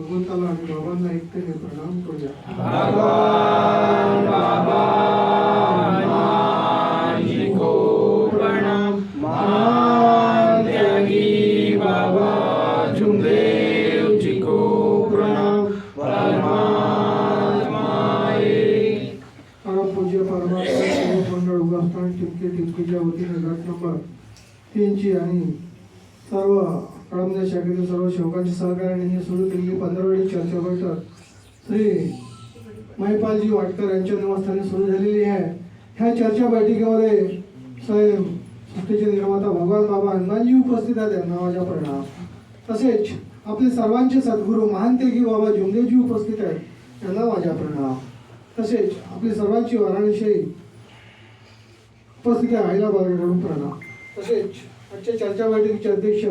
भगवंताला आणि बाबांना एकट्याने प्रणाम करूया. टिमके टिमकीच्या वतीने गट नंबर तीनची आणि सर्व कळमच्या शाखेतील सर्व सेवकांच्या सहकार्याने ही सुरू केलेली पंधरावडी चर्चा बैठक श्री महिपालजी वाटकर यांच्या निवासस्थानी सुरू झालेली आहे. ह्या चर्चा बैठकीमध्ये स्वयं सृष्टीचे निर्माता भगवान बाबा हनुमानजी उपस्थित आहेत त्यांना माझ्या प्रणाम. तसेच आपले सर्वांचे सद्गुरू महानतेगी बाबा जुमदेवजी उपस्थित आहेत त्यांना माझ्या प्रणाम. तसेच आपली सर्वांची वाराणसी उपस्थित आहे आईला बाळगडून प्रणाम. तसेच आजच्या चर्चा बैठकीचे अध्यक्ष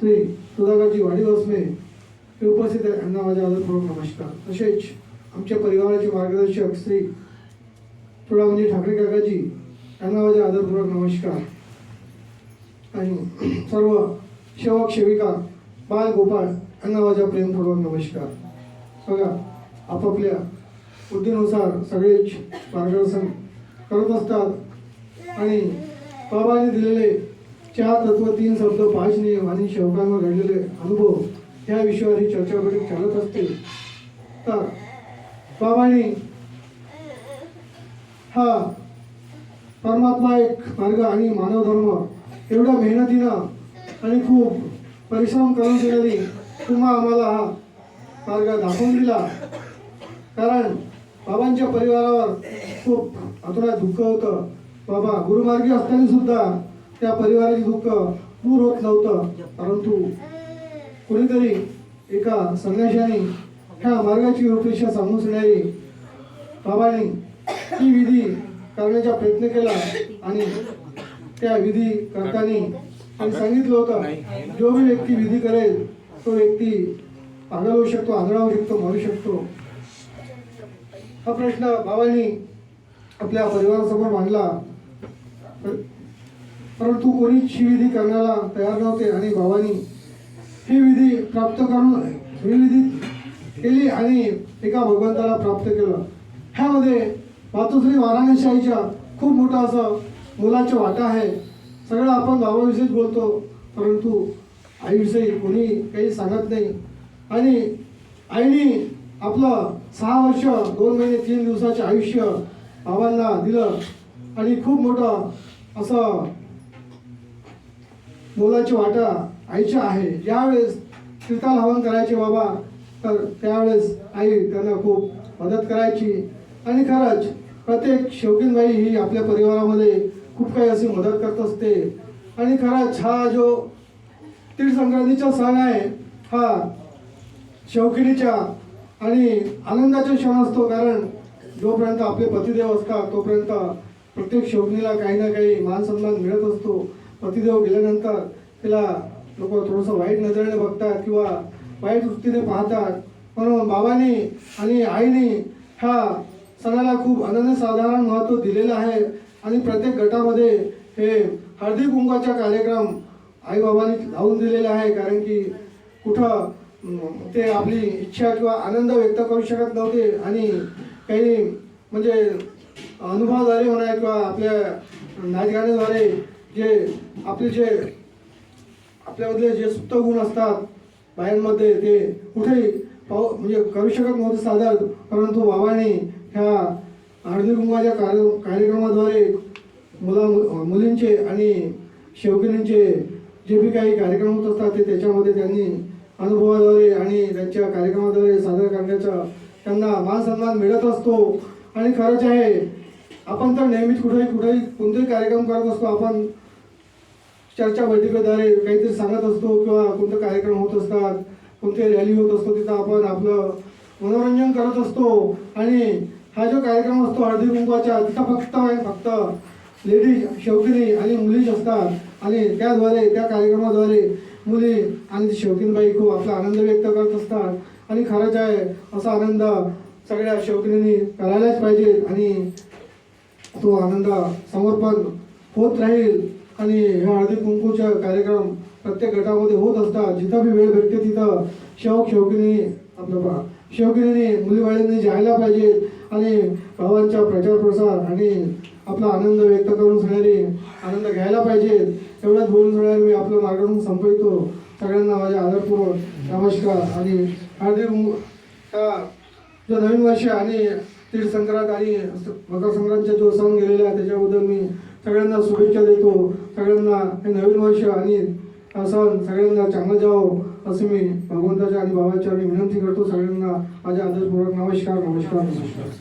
श्री सुधाकरजी वाडीवसमे हे उपस्थित आहे यांना माझ्या आदरपूर्वक नमस्कार. तसेच आमच्या परिवाराचे मार्गदर्शक श्री तुळामणी ठाकरे काकाजी यांना माझ्या आदरपूर्वक नमस्कार. आणि सर्व सेवक सेविका बाळ गोपाळ यांना माझ्या प्रेमपूर्वक नमस्कार. बघा आपापल्या बुद्धीनुसार सगळेच मार्गदर्शन करत असतात. आणि बाबांनी दिलेले चार तत्व तीन शब्द पाच नियम आणि शौकांवर घडलेले अनुभव या विषयावर ही चर्चा बैठक चालत असते तर बाबांनी हा परमात्मा एक मार्ग आणि मानव धर्म एवढ्या मेहनतीनं आणि खूप परिश्रम करून दिलेली तुम्हा आम्हाला हा मार्ग दाखवून दिला. कारण बाबांच्या परिवारावर खूप अतुरात दुःख होतं. बाबा गुरुमार्गी असताना सुद्धा त्या परिवाराचे दुःख दूर होत नव्हतं. परंतु कुणीतरी एका संन्याशाने ह्या मार्गाची रूपरेषा सांगून सांगणारी बाबांनी ही विधी करण्याचा प्रयत्न केला आणि त्या विधी करताना त्यांनी सांगितलं होतं जो भी व्यक्ती विधी करेल तो व्यक्ती पागल होऊ शकतो आंधळा होऊ शकतो मरू शकतो. हा प्रश्न बाबांनी आपल्या परिवारासमोर मांडला. परंतु कोणीच ही विधी करण्याला तयार नव्हते आणि भावानी ही विधी प्राप्त करून ही विधी केली आणि एका भगवंताला प्राप्त केलं. ह्यामध्ये मातोश्री वाराणशाहीच्या खूप मोठा असं मुलाचा वाटा आहे. सगळं आपण भावाविषयीच बोलतो परंतु आईविषयी कोणी काही सांगत नाही. आणि आईने आपलं सहा वर्ष दोन महिने तीन दिवसाचे आयुष्य बाबांना दिलं आणि खूप मोठं असं मुलाची वाटा आईच्या आहे. ज्यावेळेस कीर्तन हवन करायचे बाबा तर त्यावेळेस आई त्यांना खूप मदत करायची. आणि खरंच प्रत्येक शौकीनबाई ही आपल्या परिवारामध्ये खूप काही अशी मदत करत असते. आणि खरंच हा जो तीळ संक्रांतीचा सण आहे हा शौकिनीच्या आणि आनंदाचा क्षण असतो. कारण जोपर्यंत आपले पतिदेव असतात तोपर्यंत प्रत्येक शौकनीला काही ना काही मानसन्मान मिळत असतो. पतिदेव गेल्यानंतर तिला लोक थोडंसं वाईट नजरेने बघतात किंवा वाईट वृत्तीने पाहतात. म्हणून बाबांनी आणि आईने ह्या सणाला खूप अनन्यसाधारण महत्त्व दिलेलं आहे. आणि प्रत्येक गटामध्ये हे हळदी कुंकवाचा कार्यक्रम आईबाबांनी लावून दिलेले आहे. कारण की कुठं ते आपली इच्छा किंवा आनंद व्यक्त करू शकत नव्हते. आणि काही म्हणजे अनुभवाद्वारे म्हणा किंवा आपल्या नाचगाण्याद्वारे जे आपले जे आपल्यामधले जे सुप्त गुण असतात बायांमध्ये ते कुठेही पाहू म्हणजे करू शकत नव्हते सादर. परंतु बाबाने ह्या हळदी कुंभाच्या कार्य कार्यक्रमाद्वारे मुला मुलींचे आणि शेवकिनींचे जे बी काही कार्यक्रम होत असतात ते त्याच्यामध्ये त्यांनी अनुभवाद्वारे आणि त्यांच्या कार्यक्रमाद्वारे सादर करण्याचा त्यांना मानसन्मान मिळत असतो. आणि खरंच आहे आपण तर नेहमीच कुठेही कुठेही कोणतेही कार्यक्रम करत असतो आपण चर्चा बैठकीद्वारे काहीतरी सांगत असतो किंवा कोणते कार्यक्रम होत असतात कोणते रॅली होत असतो तिथं आपण आपलं मनोरंजन करत असतो. आणि हा जो कार्यक्रम असतो हळदी कुंकवाचा तिथं फक्त आहे फक्त लेडीज शौकीनी आणि मुलीच असतात. आणि त्याद्वारे त्या कार्यक्रमाद्वारे मुली आणि शौकीनबाई खूप आपला आनंद व्यक्त करत असतात. आणि खरंच आहे असा आनंद सगळ्या शौकीनींनी करायलाच पाहिजे. आणि तो आनंद समर्पण होत राहील. आणि ह्या हळदी कुंकूचे कार्यक्रम प्रत्येक गटामध्ये होत असतात. जिथं बी वेळ भेटते तिथं शौक शौकीने आपलं पहा शौकीने जायला पाहिजे. आणि भावांचा प्रचार प्रसार आणि आपला आनंद व्यक्त करून सगळ्यांनी आनंद घ्यायला पाहिजे. एवढंच बोलून सगळ्यांनी मी आपलं मार्गदर्शन संपवितो. सगळ्यांना माझ्या आदरपूर्वक नमस्कार. आणि हार्दिक हा जो नवीन वर्ष आणि तीळ संक्रांत आणि मकर संक्रांतचा जो सण गेलेला आहे त्याच्याबद्दल मी सगळ्यांना शुभेच्छा देतो. सगळ्यांना हे नवीन वर्ष आणि हा सण सगळ्यांना चांगलं जावं असं मी भगवंताच्या आणि बाबाच्या मी विनंती करतो. सगळ्यांना माझ्या आदरपूर्वक नमस्कार नमस्कार नमस्कार.